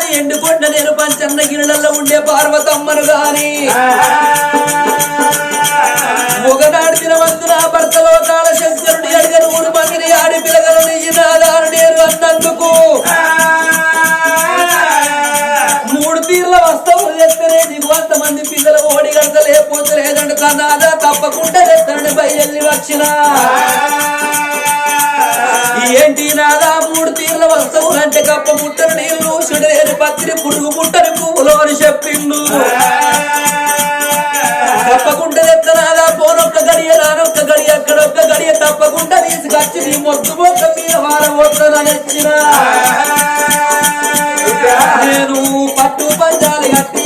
గాని ఎండుకొండ నేను పంచన్న గిరిలలో ఉండే పార్వతమ్మను గాని. ఒకనాడు దినవంతున భర్త లోకాల శంకరుడి అడిగను మూడు మందిని ఆడి పిల్లగలను ఈనాదారు నేను అన్నందుకు. మూడు తీర్ల వస్తావు ఎత్తనే నీకు కొంతమంది పిల్లలు ఓడి గడత లేకపోతే లేదండి కన్నాదా తప్పకుండా ఎత్తనని బయలు ఏంటి నాదా మూడు తీర్ల వస్తావు అంటే కప్ప ముట్టరు నీళ్ళు సుడేని పత్రి పురుగు ముట్టని పువ్వులు అని చెప్పిండు. తప్పకుండా తెత్తనాదా పోనొక్క గడియ రానొక్క గడియ అక్కడొక్క గడియ తప్పకుండా తీసుకొచ్చి నీ మొద్దు మొక్క మీద వారం వస్తుందని వచ్చిన నేను పట్టు పంచాలి కట్టి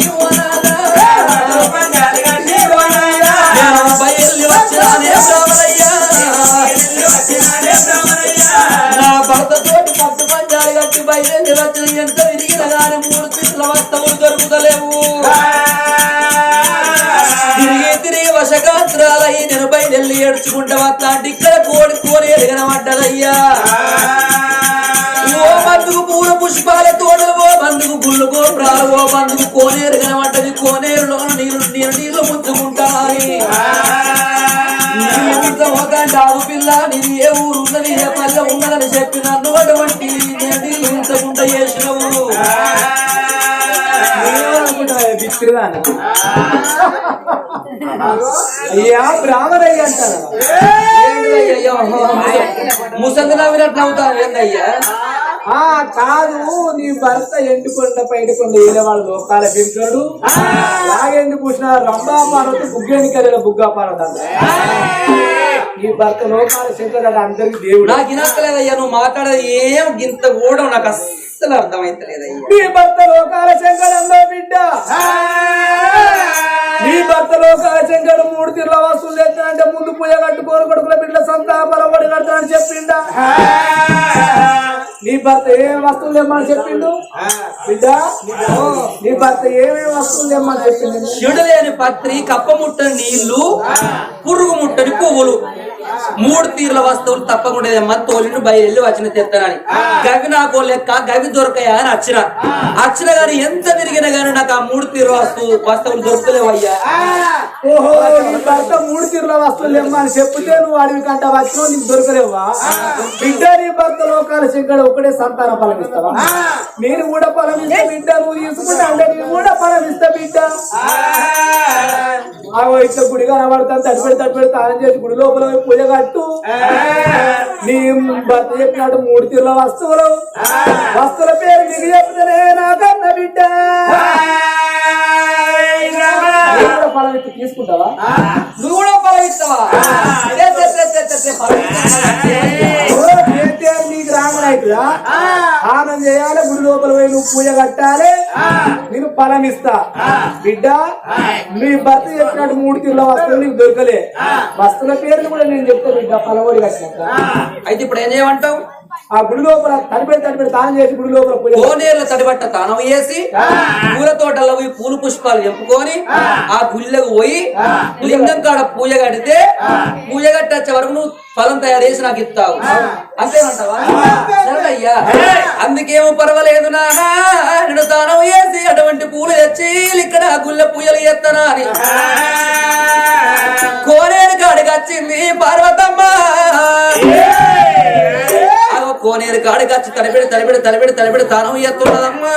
దొరుకుతలేవు తిరిగి తిరిగి వశగాత్రాలయ్యి నేను బయలుదేరి ఏడ్చుకుంటా వస్తాంటి. ఇక్కడ కోడి కోరి ఎరగనబడ్డదయ్యా ఓ బందుకు పూల పుష్పాల తోటలు ఓ బందుకు గుళ్ళు గోపురాలు ఓ బందుకు కోనేరు కనబడ్డది కోనేరులో నీళ్ళు నీరు నీళ్ళు ముంచుకుంటాయి. ఆవు పిల్ల నీది ఏ ఊరు ఉన్నది ఏ పల్లె ఉన్నదని చెప్పి నన్ను అటువంటి నేను నీళ్ళు ఉంచకుండా చేసినవు తీసుకురాను. అయ్యా బ్రాహ్మణయ్య అంటారా. ముసంది నవ్వినట్టు నవ్వుతాను ఏందయ్యా? ఆ కాదు నీ భర్త ఎండుకొండ పైడుకొండ ఏలేవాడు లోకాల పెంచాడు లాగెండు పూసిన రంభా పార్వతి బుగ్గెండి కదిల బుగ్గా పార్వతి నీ భర్త లోకాల శంకరుడు అందరికి దేవుడు. నాకు వినక్కలేదయ్యా నువ్వు మాట్లాడేది ఏం గింత కూడా నాకు అస్సలు. అర్థమైతలేదయ్యా నీ భర్త లోకాల శంకరు అందో బిడ్డ. నీ భర్త లోకాల శంకరు మూడు తీర్ల వస్తువులు తెచ్చానంటే ముందు పూజ కట్టుకోరు కొడుకుల బిడ్డ సంతాపల పడి కడతానని చెప్పిండా? నీ భర్త ఏమేమి వస్తువులు తెమ్మని చెప్పిండు? బిడ్డ నీ భర్త ఏమేమి వస్తువులు తెమ్మని చెప్పిండు? చెడు లేని పత్రి కప్ప ముట్టని నీళ్ళు పురుగు ముట్టని పువ్వులు. మూడు తీర్ల వస్తువులు తప్పకుండా తోలిని బయలు వచ్చిన తెత్తనని. గవి నాకు లెక్క గవి దొరకాయా అని వచ్చిన వచ్చిన గాని ఎంత తిరిగినా గాని నాకు ఆ మూడు తీర్ల వస్తువు వస్తువులు దొరకలేవయ్యా. ఓహో నీ భర్త మూడు తీర్ల వస్తువులు తెమ్మని చెప్తే నువ్వు అడవి కంట వచ్చినావు నీకు దొరకలేవా? బిడ్డ నీ భర్త లోకాల శంకరు ఒకటే సంతాన ఫలం ఇస్తావా? నేను కూడా ఫలం ఇస్తా బిడ్డ నువ్వు తీసుకుంటా నేను కూడా ఫలం ఇస్తా బిడ్డ. ఆగో ఇట్లా గుడి కనబడతాను తడిపెడి తడిపెడి తానం చేసి గుడి లోపల పూజ కట్టు నీ భర్త చెప్పినట్టు మూడు తీర్ల వస్తువులు వస్తువుల పేరు నీకు చెప్తేనే నాకన్న బిడ్డ ఫలం తీసుకుంటావా నువ్వు కూడా ఫలమిస్తావా తే, ఆనందం చేయాలి గుడి లోపల పోయి నువ్వు పూజ కట్టాలి. నేను ఫలం ఇస్తా బిడ్డ నీ భర్త చెప్పినట్టు మూడు తీర్ల వస్తువులు నీకు దొరకలే. వస్తువుల పేర్లు కూడా నేను చెప్తా బిడ్డ ఫలవడి కట్టినట్ట. అయితే ఇప్పుడు ఏం చేయమంటావు? ఆ గుడి లోపల తడిపెడి తడిపెడి తాను చేసి గుడి లోపల కోనేరులో తడిబట్ట తానం వేసి పూల తోటల్లో పోయి పూలు పుష్పాలు తెంపుకొని ఆ. గుళ్ళకు పోయి లింగం కాడ పూజ కడితే పూజ కట్టి వచ్చే వరకు నువ్వు ఫలం తయారు చేసి నాకు ఇస్తావు. అందుకేమో పర్వాలేదు నానా నేను తానం వేసి అటువంటి పూలు తెచ్చి ఇక్కడ గుళ్ళ పూజలు చేస్తానా అని. కోనేరు కాడికి వచ్చింది పార్వతమ్మ. కోనేరు కాడికి వచ్చి తడిపెడి తడిపెడి తడిపెడి తడిపెడి తానం చేస్తున్నదమ్మా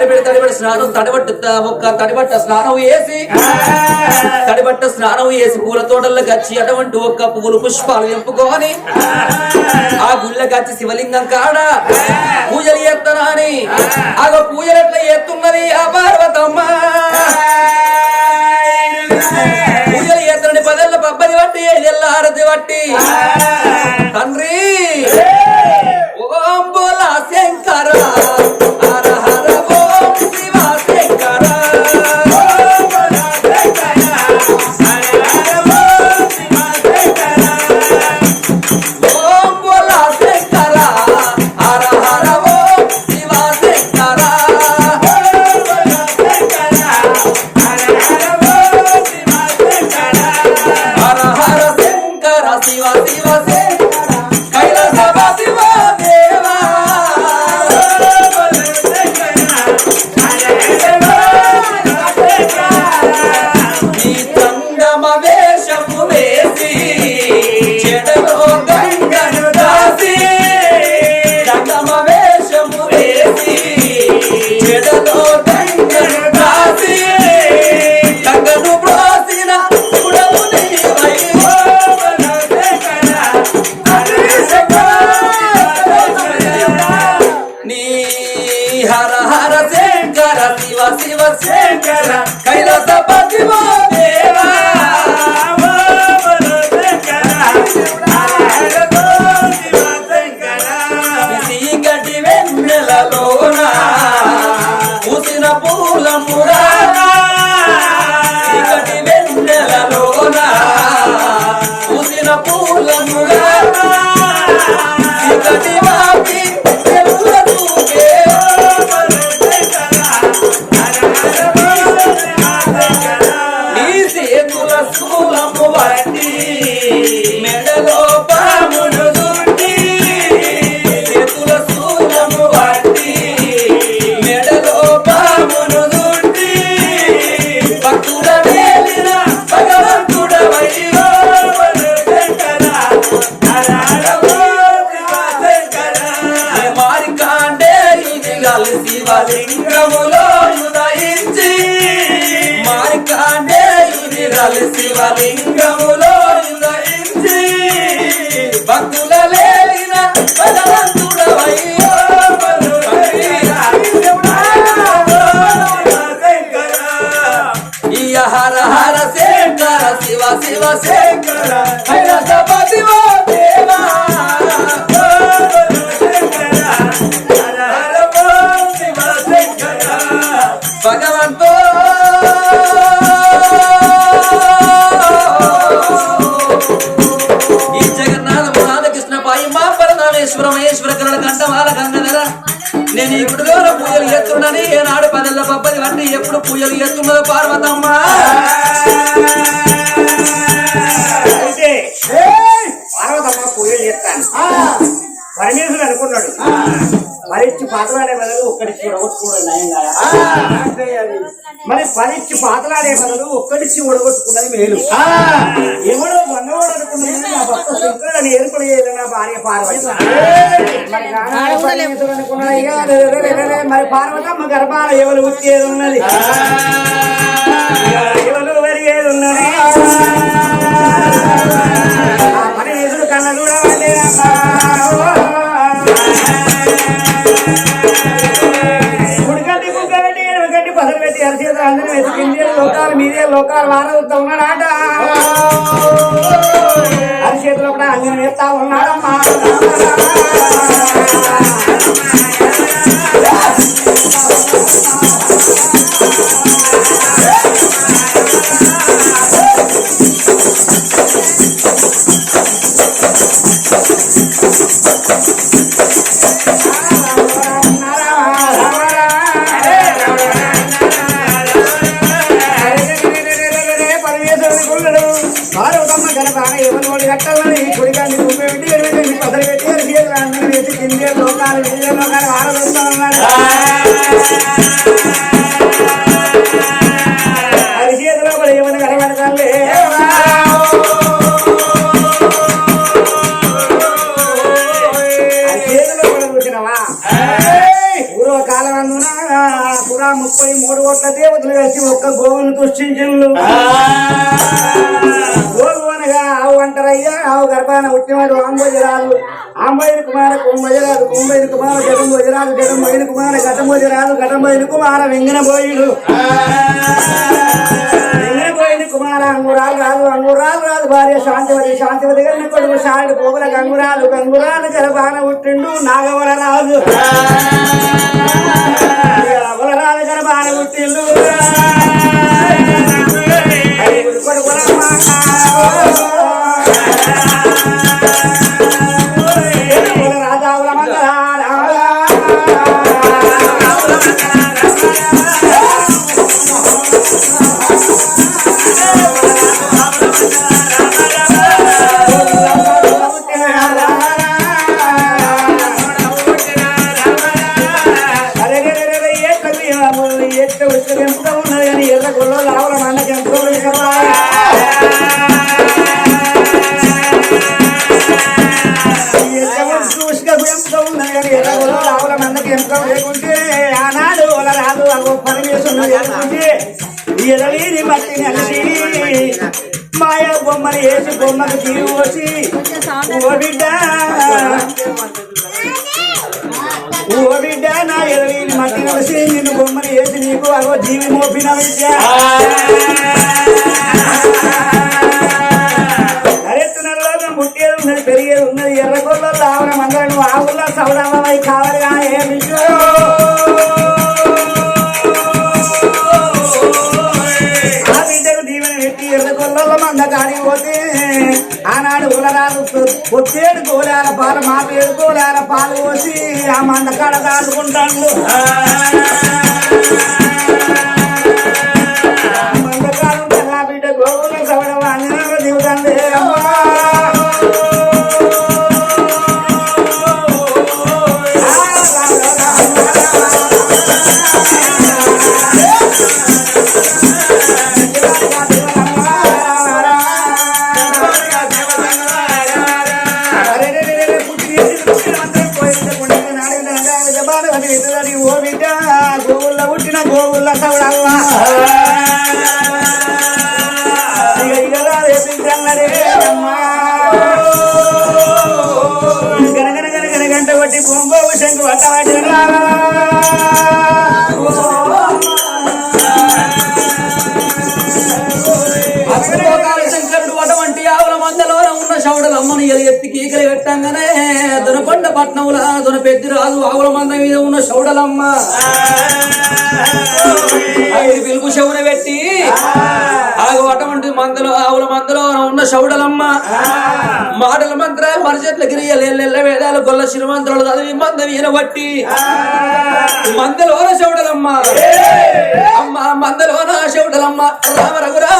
తడిపెడి తడిపెడి స్నానం తడిబట్టు ఒక్క తడిబట్ట స్నానం వేసి తడిబట్ట స్నానం వేసి పూల తోటల్లో గచ్చి అటువంటి ఒక్క పూలు పుష్పాలు ఎంపుకొని ఆ గుళ్ళకి వచ్చి శివలింగం కాడ పూజలు చేస్తానా అని పూజలు ఎట్లా ఎత్తున్నది ఆ పార్వతమ్మ? పూజలు చేస్తానని పదేళ్ళ పబ్బది బట్టి ఐదేళ్ళ ఆరతి బట్టి తండ్రి ఓం బోలా శంకరా శంకర కలిసి శివలింగములో ఉదయించి మారికాండే ఇది కలిసి శివలింగములో ఉదయించి భక్తుల లేలిన హర హర శంకర శివ శివ శంకర ఈ గుడిలో పూజలు చేస్తున్నాని ఏనాడు పదెల్ల పబ్బది వంటి ఎప్పుడు పూజలు చేస్తున్నదో పార్వతమ్మ. అయితే పార్వతమ్మ పూజలు చేస్తాను పరమేశ్వరుడు అనుకున్నాడు. మరిచ్చి పాతలాడే బదులు ఒక్కడిచ్చి ఉడగొట్టుకోవడం నయం కదా? మరి పరిచ్చి పాతలాడే బదులు ఒక్కడిచ్చి ఉడగొట్టుకున్నది మేలు. ఎవడో మొన్నవాడు అనుకున్నది నా భర్త శంకరుడు ఏర్పడి చేయలేదు నా భార్య పార్వతి. మరి మరి పార్వతమ్మ గర్భాల ఎవరు వచ్చేది ఉన్నది ఎవరు పెరిగేది ఉన్నది ఆ పరమేశ్వరుడు కన్న చూడవండి లోకాలు మీదే లోకాలు వారవుతా ఉన్నాడాట. అరిచేతులు కూడా అంగన వేస్తా ఉన్నాడమ్మా. పరమేశ్వరుడు ఘటంబోజరాలు ఘటంబోయిన కుమార వెంగనబోయుడు. వెంగనబోయిన కుమార అంగురాలు రాదు అంగురాలు రాదు. భార్య శాంతివతి శాంతివతి గారిని కొడుకు సాడు పోగుల గంగురాలు. గంగురాలు గర్భాన పుట్టిండు నాగవర రాజు. అవలరాలు గర్భాన పుట్టిండు ఉన్నది కానీ ఎర్ర లేకుంటే ఆనాడు వాళ్ళ రాదు అగో పరమేశ్వరుడు లేకుంటే ఈ ఎర్రని మట్టిని అలిసి మాయ బొమ్మని వేసి బొమ్మకు తీరు వచ్చి ఓ బిడ్డ ఓ బిడ్డ నా ఎరవీని మట్టి కలిసి నిన్ను బొమ్మని వేసి నీకు అగో జీవి మోపిన విద్య. పెరిగేది ఉన్నది మందరం ఆ ఊళ్ళో ఆవుల్లో సౌడమై కావాలిగా ఏ విషయం ఆ బిడ్డకు దీవెన పెట్టి ఎర్రగొల్లలో మంద కాడిపోతే ఆనాడు ఉలరాలు పొత్తేడు గోలాల పాలు మా పేరు గోలాల పాలు పోసి ఆ మంద కాడ దాచుకుంటాడు ఎత్తి పెట్టంగానే దొనకొండ పట్నంల దొన పెద్ది రాదు ఆవుల మంద మీద ఉన్న శౌడలమ్మ. ఐదు పిలుపు శవున పెట్టి ఆగు అటువంటి మందలో ఆవుల మందలో ఉన్న శవుడలమ్మ మాటల మంత్ర పరిచెట్ల గిరియల వేదాలు గొల్ల శిరమంత్రాలు చదివి మంద వీరబట్టి మందలోన శౌడలమ్మ. అమ్మ మందలోన శవుడలమ్మ రామ రఘురా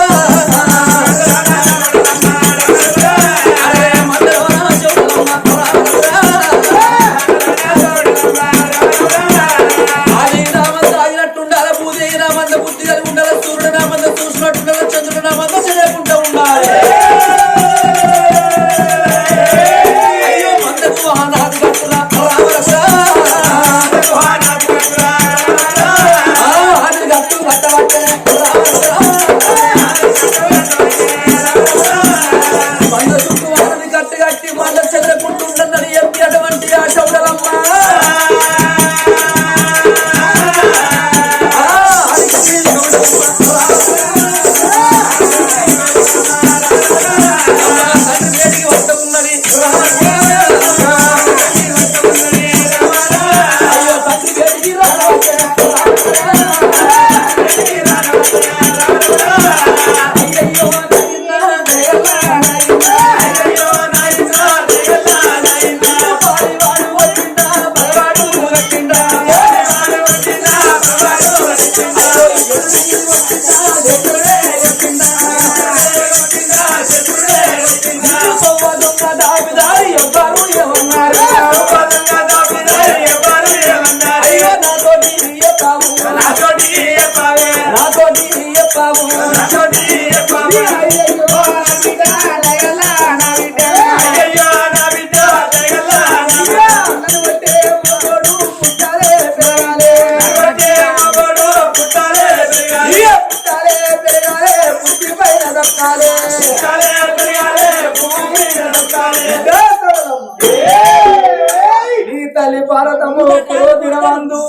నీ తల్లి భారతము దినవందు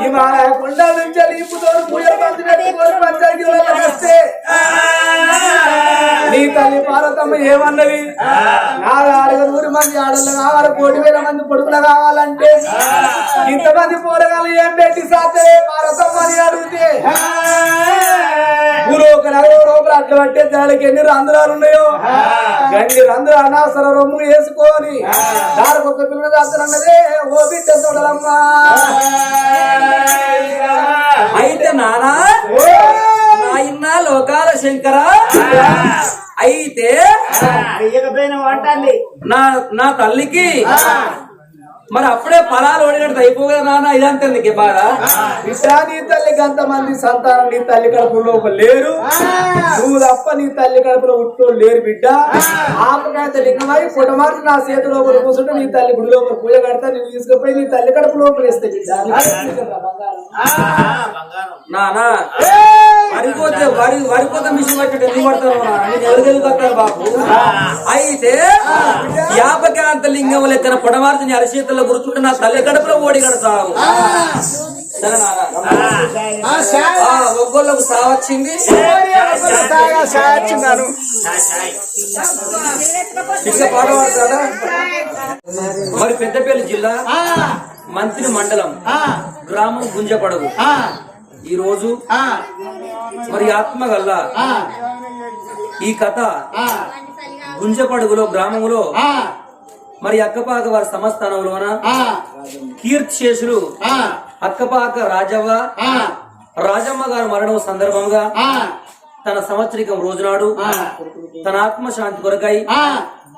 హిమాలయ కొండ నుంచి లీపుతో పూజ పంచినట్టు పంచాయతీ వస్తే తల్లి భారతమ్మ ఏమన్నది? ఆరుగురు మంది ఆడళ్ళు కావాలి కోటి వేల మంది కొడుకులు కావాలంటే ఇంతమంది పోరగాలు ఏం పెట్టి సాతే భారతమ్మ అని అడిగితే. ఒక నగరం అట్లా పట్టే దానికి ఎన్ని రంధ్రాలు ఉన్నాయో? గన్ని రంధ్రాలు అనవసర రొమ్ము వేసుకొని దానికి ఒక పిల్లలు దాస్తున్నదే ఓ బిడ్డ చూడలమ్మా అయితే నానా నాయన లోకాల శంకర అయితే అయ్యకపోయిన వంటండి నా నా తల్లికి మరి అప్పుడే ఫలాలు ఓడినట్టు అయిపోగా నాన్న? ఇదంతా నీకే బాధ? బిడ్డా నీ తల్లికి అంతమంది సంతానం నీ తల్లి కడుపు లోపల లేరు. నువ్వు తప్ప నీ తల్లి కడుపులో ఉట్టో లేరు బిడ్డ. ఆపకాయ లింగమై పుట్టమార్చి నా చేతి లోపల కూర్చుంటే నీ తల్లి గుడి లోపల పూజ కడతా నువ్వు తీసుకుపోయి నీ తల్లి కడుపు లోపల వేస్తే బిడ్డ. నానా వరిపోతే వరి వరిపోతే మిషన్ పట్టినట్టు ఎందుకు పడతారు నేను ఎవరు తెలుగుతారు బాబు? అయితే యాపకాంత లింగం లెక్కన పొడమార్చిన అరిచేతుల్లో గుర్తుంటే నా తల్లి కడుపులో ఓడి కడతావు. ఒగ్గోళ్ళకు సావచ్చింది. ఇంకా మరి పెద్దపల్లి జిల్లా మంత్రి మండలం గ్రామం గుంజపడగు ఆ, ఈ రోజు ఆ, మరి ఆత్మగల్ల ఆ, ఈ కథ గుంజపడుగులో గ్రామంలో మరి అక్కపాక వారి సంస్థానంలోన ఆ, కీర్తిశేషులు. అక్కపాక రాజవ్వ. రాజమ్మ గారి మరణం సందర్భంగా తన సంవత్సరికం రోజునాడు తన ఆత్మశాంతి కొరకై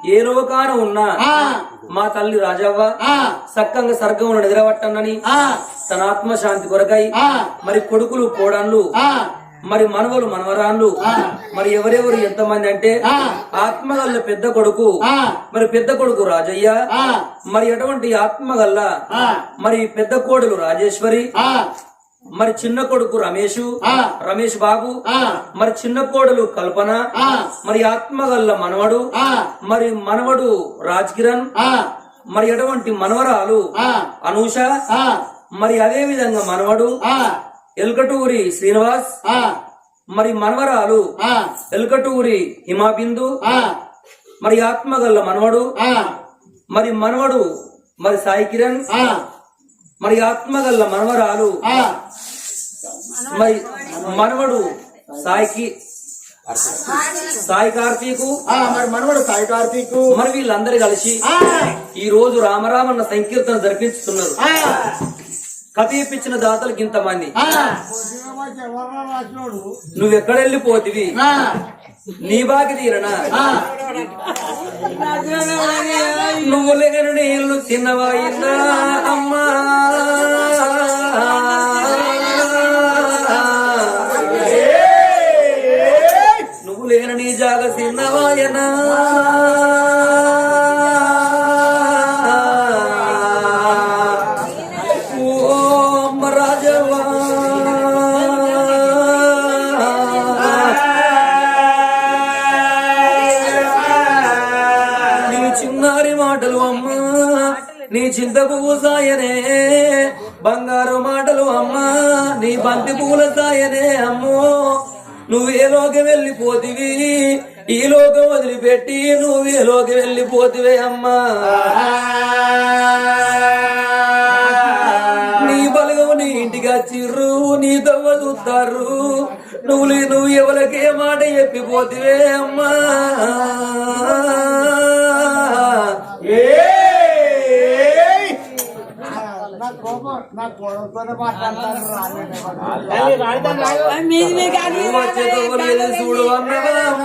ఏ లోకాన ఉన్నా మా తల్లి రాజవ్వ సక్కంగా సర్గమును నిద్రపట్టనని తన ఆత్మశాంతి కొరకై మరి కొడుకులు కోడన్లు మరి మనవలు మనవరాన్లు ఆ. మరి ఎవరెవరు ఎంతమంది అంటే. ఆత్మగల్ల పెద్ద కొడుకు మరి పెద్ద కొడుకు రాజయ్య మరి అటువంటి ఆత్మగల్ల మరి పెద్ద కోడలు రాజేశ్వరి మరి చిన్న కొడుకు రమేష్. రమేష్ బాబు మరి చిన్న కోడలు కల్పన మరి ఆత్మగల్ల మనవడు మరి మనవడు రాజ్ కిరణ్ మరి అటువంటి మనవరాలు అనూష మరి అదే విధంగా మనవడు ఎల్కటూరి శ్రీనివాస్ మరి మనవరాలు ఎల్కటూరి హిమాబిందు మరి ఆత్మగల్ల మనవడు మరి మనవడు మరి సాయి కిరణ్ మరి ఆత్మగల్ల మనవరాలు మరి మనవడు సాయికి సాయి కార్తీకు మరి మనవడు సాయి కార్తీక్. మరి వీళ్ళందరూ కలిసి ఈ రోజు రామరామన్న సంకీర్తన జరిపించుతున్నారు. కథ ఇప్పించిన దాతలకు ఇంతమంది నువ్వెక్కడ వెళ్ళిపోతివి నీ బాకి తీరనా? నువ్వు లేని నీళ్ళు తిన్నవాయిందా అమ్మా? నువ్వు లేని నీ జాగ తిన్నవాయనా పువ్వు సాయనే బంగారు మాటలు అమ్మా నీ బంతి పూల సాయనే అమ్మో. నువ్వే లోకమే నువ్వు వచ్చే తవ్వలేదు చూడు అన్నవా అమ్మా ఓ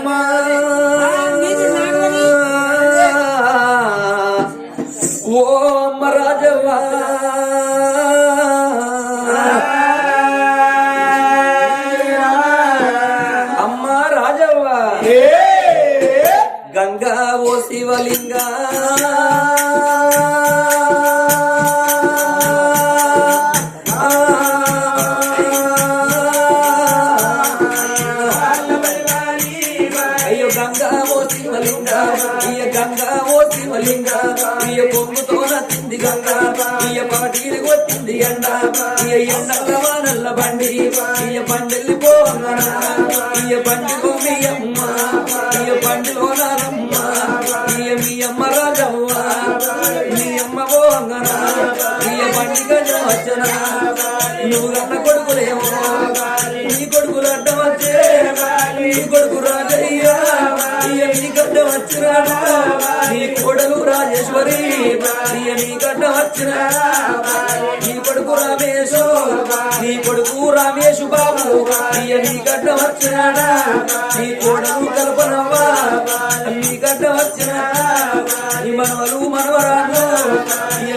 కొట్టింది ఎండ ఇయ ఎండల వానల్ల బండి. ఇయ బండిల్లి పోంగన ఇయ బండి మీ అమ్మ. ఇయ బండిలో నానమ్మ ఇయ మీ అమ్మ రాజవ్వ. మీ అమ్మ పోంగన ఇయ బండి గజ వచ్చనా నువ్వు కన్న కొడుకులేమో. రాజేశ్వరి ఇయ నీ గడ్డ వచ్చిన నీ కొడుకు రామేశు నీ కొడుకు బాబు ఇయ నీ గడ్డ వచ్చినాడా నీ కొడుకు కల్పనవ్వా నీ గడ్డ వచ్చినాడా నీ మనవలు మనవరాలు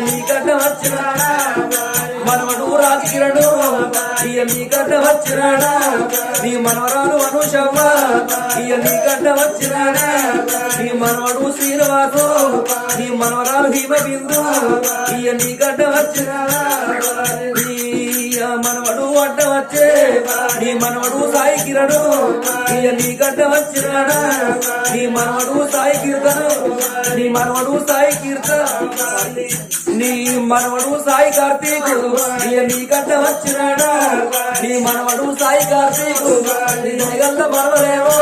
నీ గడ్డ వచ్చినాడా మనవడు రాజకిరణు ఇయ నీ గడ్డ వచ్చినాడా? నీ మనవరాలు అనుషవ్వ ఇయ నీ గడ్డ వచ్చినాడా? నీ మనవడు శ్రీనివాసు నీ మనవరాలు హిమబిందు. ఇయ నీ గడ్డ వచ్చినాడా మనవ అడ్డ వచ్చే నీ మనవడు సాయి కిరణు. నీ గడ్డ వచ్చినాడా. నీ మనవడు సాయి కీర్తను. నీ మనవడు సాయి కీర్త. నీ మనవడు సాయి కార్తీక్. నీ గడ్డ వచ్చినాడా. నీ మనవడు సాయి కార్తీక్. నీ గల్ల మనవలేమో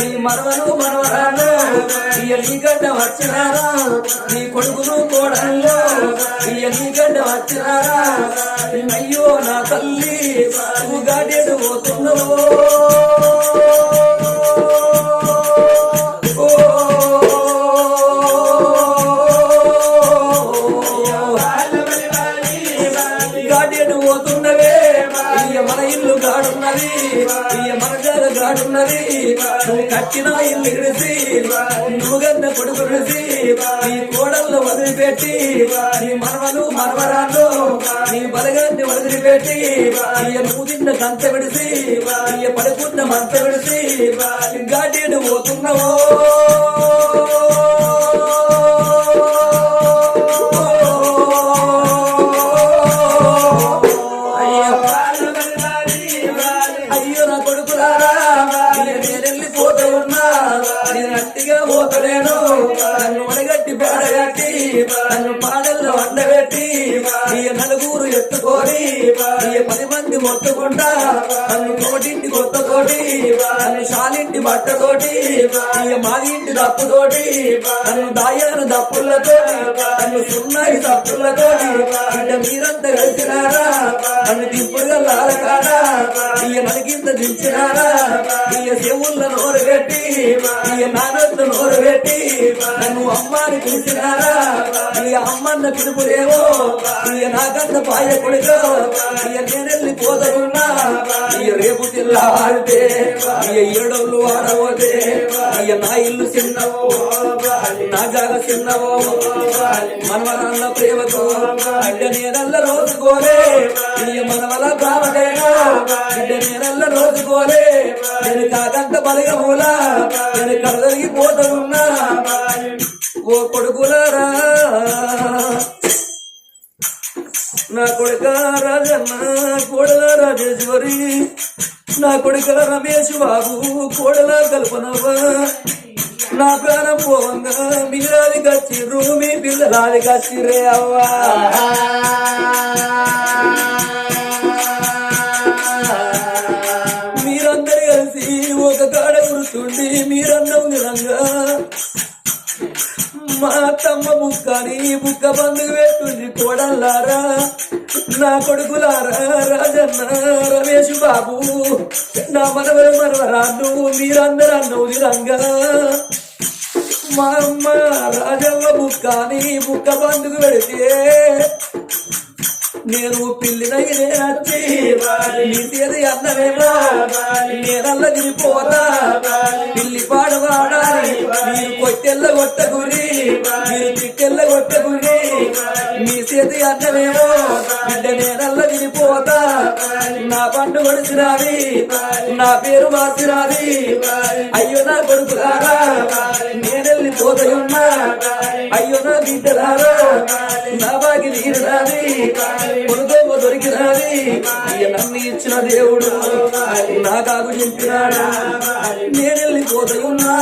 నీ మనవడు మనవరాడు నీ గడ్డ వచ్చినారా నీ కొడుకును కోడల్లో నీ గడ్డ వచ్చినారా అయ్యో నా తల్లి. నువ్వు పోతున్నావు గాడేడు పోతున్నవే మన ఇల్లు గాడున్నది ఇయ్య మన నువ్వు కట్టిన ఇల్లు ఇడిసి నువ్వు కొడుకు నీ కోడళ్ళు వదిలిపెట్టి నీ మనవలు మనవరాళ్ళు నీ బలగాన్ని వదిలిపెట్టి నువ్వు తిన్న కంత విడిసి పడుకున్న మంత విడిసి గాడేడు పోతున్నావో. కోటింటి ఇంటి మట్టతోటి నన్ను శాలింటి బట్టతోటి దప్పుతోటి నన్ను దాయాను దప్పులతో నన్ను సున్నాయి తప్పులతో ఇక మీరంతా కలిసినారా? నన్ను దిప్పుడుగా లాలకాడా ఇయ నలిగింత దించినారా? ఇయ చెవుళ్ళ నోరు పెట్టి ఇయ నానొద్దు నోరు పెట్టి నన్ను అమ్మాని పిలిచినారా? ఈయ అమ్మన్న పిలుపులేవో? ఇయ నాకన్న పాయ కొడుక? ఇయ నేనెళ్ళి పోతనున్నా? ఇయ్య రేపు తిల్లాడితే ఇయ ఏడోళ్ళు నా ఇల్లు చిన్నవో నా జాగ చిన్నవో మనవరాల ప్రేమతో బిడ్డ నేనల్ల రోజుకోలే ఇయ మనవల కావడేనా బిడ్డ నేనల్ల రోజుకోలే నేను కాదంత బలగమూలా నేను కడదరిగిపోతున్నా ఓ కొడుకులారా నా కొడుక రాజన్న కోడల రాజేశ్వరి. నా కొడుక రమేష్ బాబు కోడల కల్పనవ నా ప్రాణం పోవంగా మీరాది కచ్చిర్రు మీ పిల్లలాది కచ్చిరే అవ్వా. మీరందరు కలిసి ఒక కాడ కూర్చుండి మీరన్నం విధంగా మా తమ్మ బుక్కని బుక్క బంధుకు పెట్టుంది కోడల్లారా నా కొడుకులారా రాజన్న రమేష్ బాబు నా మనవర మనవరాను మీరందరూ అన్నవు విధంగా మా అమ్మ రాజమ్మ బుక్క అని బుక్క బంధుకు పెడితే నేను పిల్లినగి వచ్చి నీసేది అన్నమేమో నేనల్ల గిరిపోతా పిల్లి పాడవాడాలి మీరు కొట్టెల్ల కొట్ట గురి. మీరు తిట్టెల్ల కొట్ట గురి. మీ చేతి అన్నమేమో బిడ్డ నేనల్ల గిరిపోతా నా పండు కొడుకురాది నా పేరు మార్చిరాది అయ్యో నా కొడుకులారా నేనెళ్ళి పోతయున్నా. అయ్యో నా బిడ్డలారా నా బాగి నీరురాది కొనుగోమ దొరికినాది. ఇక నన్ను ఇచ్చిన దేవుడు నా కాకు చెప్పినాడు? నేను వెళ్ళిపోతున్నా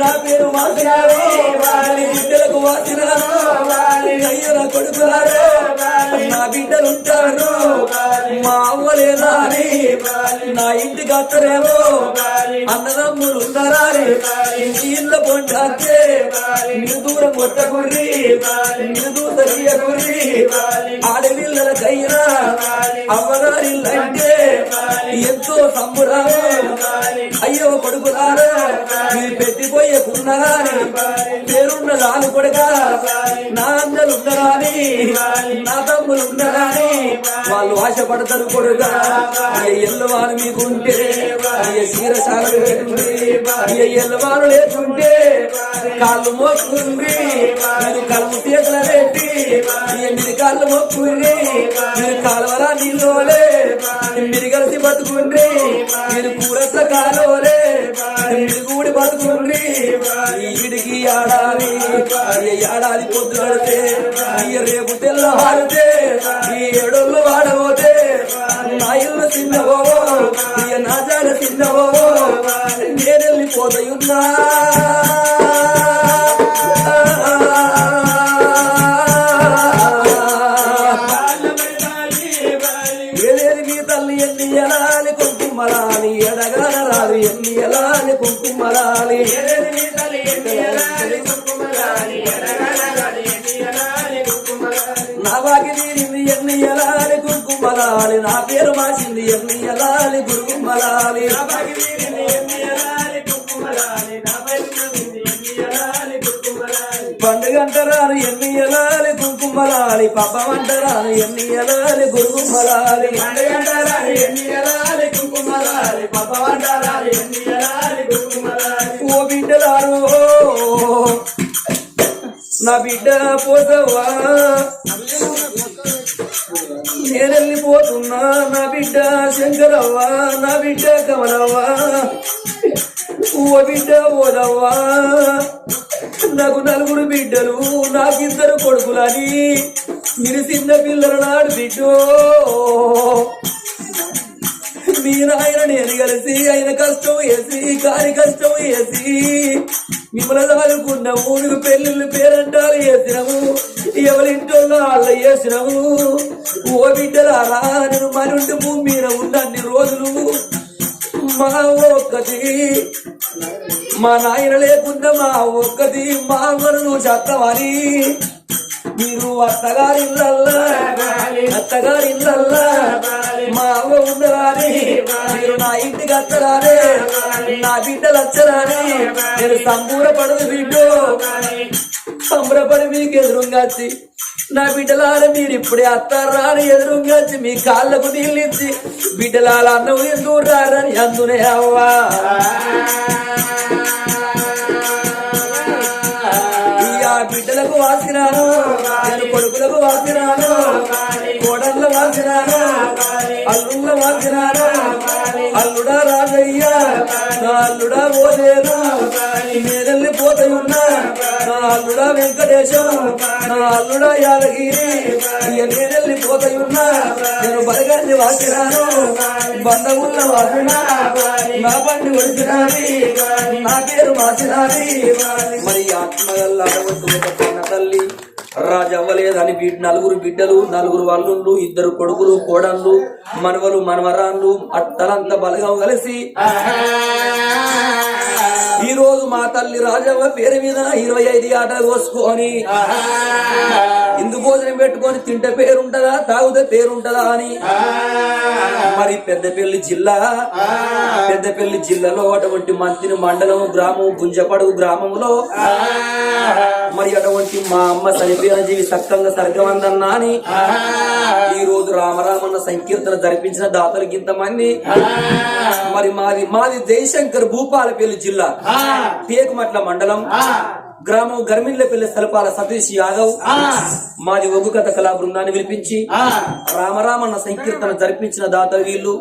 నా పేరు వాసినాడు. వారి బిడ్డలకు వాసినాడు. అయ్యో నా కొడుకులారు నా బిడ్డలు ఉంటారు మా అవ్వలేదా నా ఇంటికి అత్తరేమో కొట్ట గురి కొట్టకుర్రి గురి ఆడపిల్లల తీయకుర్రి ఆడపిల్లలకైనా అవ్వగారిల్లంటే ఎంతో సంబురాలు అయ్యో కొడుకులారా పెట్టిపోయే కున్నగాని పేరున్న దాని కొడుక నా అందరు ఉండరాని నా తమ్ములు ఉండరాని వాళ్ళు ఆశపడతారు కొడుక. ఎల్లవారు మీకుంటే అయ్య శీరశాలను పెట్టుండి ఎల్లవారు లేకుంటే కాళ్ళు మోక్కుండ్రి మీరు కళ్ళు చేతుల పెట్టి మీరు కాళ్ళు మొక్కుండ్రి మీరు కాలువరా నీళ్ళోలే మిరిగలిసి బతుకుండ్రి మీరు కూరట్ల కాలోరే కూడి బతుకుండ్రి ఈడికి ఆడాలి ఏడాది పొద్దు కడితే రేపు తెల్ల వాడితే ఈ ఏడోళ్ళు వాడబోతే నా ఇల్లు తిన్నవో నా జాడ తిన్నవో నేనెళ్ళిపోతయున్నా కుమరాలి. నావాకి ఎన్ని ఎలాలి గురుకుమలాలి నా పేరు మార్చింది ఎన్ని ఎలాలి అంటారు ఎన్ని ఎలాలి గురుకుమలాలి పాపం ఎన్ని ఎలాలి గురుకుమలాలి పండుగ ఎన్ని ఎలాలి పాపం అంటారు బిడ్డలారు. నా బిడ్డ పోతవా నేనెళ్ళిపోతున్నా నా బిడ్డ శంకరవ్వ? నా బిడ్డ కమలవ్వ? ఓ బిడ్డ ఓదవ్వా? నాకు నలుగురు బిడ్డలు నాకిద్దరు కొడుకులని మీరు చిన్న పిల్లలు నాడు బిడ్డో. మీ నాయన నేను కలిసి ఆయన కష్టం వేసి కాని కష్టం వేసి మిమ్మల్ని చదువుకున్నాము మీకు పెళ్ళిళ్ళు పేరంటాలు వేసినాము ఎవరింటో వాళ్ళ వేసినాము. ఓ బిడ్డలారా నేను మరింటి భూమి మీద ఉన్నన్ని రోజులు మా ఒక్కటి మా నాయన లేకుండా మా ఒక్కది మా మనను నువ్వు మీరు అత్తగారిల్లల్లా అత్తగారిల్లల్లా మా అవ్వ ఉండరాని మీరు నా ఇంటికి అత్తగానే నా బిడ్డలు వచ్చరాని నేను సంబూరపడదు బిడ్డో సంబరపడి మీకు ఎదురుంగాచి నా బిడ్డలార మీరు ఇప్పుడే అత్తారా అని ఎదురుంగాచి మీ కాళ్ళకు నీళ్ళిచ్చి బిడ్డలాల అన్నం ఎందుకు రారని అందునే అవ్వా. కొడుకులకు వాసినాను? కోడళ్ళ వాసినాను? అల్లుళ్ళ వాసినాను? అల్లుడా రాజయ్య నా అల్లుడా ఓదేను నేనెళ్ళి పోతయున్నా? నా అల్లుడా వెంకటేశం నా అల్లుడా యాదగిరి నేనెళ్ళి పోతయున్నా? నేను బలగాన్ని వాసినాను బంధమున్న వాసినా? నా బండి ఒడిసినాది నా పేరు మాసినాది. మరి ఆత్మగల్ల అడవద్దు ఒక చిన్న తల్లి రాజవ్వలేదని నలుగురు బిడ్డలు నలుగురు వల్లుళ్ళు ఇద్దరు కొడుకులు కోడళ్ళు మనవలు మనవరాళ్ళు అత్తలంత బలగం కలిసి. ఈ రోజు మా తల్లి రాజవ్వ పేరు మీద ఇరవై ఐదు ఆటలు కోసుకొని ఇందు భోజనం పెట్టుకొని తింటే పేరుంటదా? తాగుతే పేరుంటదా అని? మరి పెద్దపల్లి జిల్లా పెద్దపల్లి జిల్లాలో అటువంటి మంత్రి మండలం గ్రామం గుంజపడుగు గ్రామంలో మరి అటువంటి మా అమ్మ చనిపోయిన జీవి సక్తంగా సర్గమందన్నా అని ఈ రోజు రామరామన్న సంకీర్తన జరిపించిన దాతలు ఇంతమంది మరి మాది మాది జయశంకర్ భూపాలపల్లి జిల్లా పేకుమట్ల మండలం. గ్రామం గర్మిన్లపల్లి స్థలపాల సతీష్ యాదవ్. మాది ఒగ్గు కథ కళా బృందాన్ని పిలిపించి రామరామన్న సంకీర్తన జరిపించిన దాత వీళ్ళు.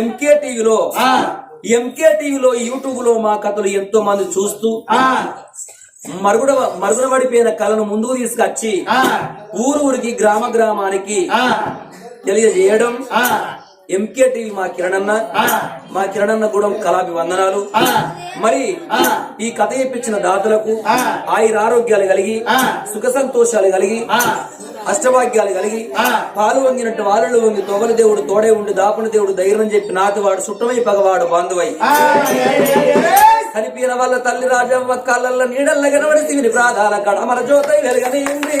ఎంకే టీవీలో ఎంకే టీవీలో యూట్యూబ్లో మా కథలు ఎంతో మంది చూస్తూ మరుగుడ మరుగున పడిపోయిన కళను ముందుకు తీసుకొచ్చి ఊరు ఊరికి గ్రామ గ్రామానికి తెలియజేయడం ఎంకే టీవీ మా కిరణన్న మా కిరణన్న కూడా కళాభి వందనాలు మరి ఈ కథ చెప్పించిన దాతలకు ఆయుర ఆరోగ్యాలు కలిగి సుఖ సంతోషాలు కలిగి అష్టభాగ్యాలు కలిగి పాలు వంగినట్టు వాళ్ళు వంగి తొగల దేవుడు తోడే ఉండి దాపుని దేవుడు ధైర్యం చెప్పి నాటి వాడు సుట్టమై పగవాడు బంధువై. కనిపిన వాళ్ళ తల్లి రాజవ్వ కళ్ళల్లో నీడల్ల కనబడి శివుని ప్రాధాల కడమల జ్యోతై వెలుగనింది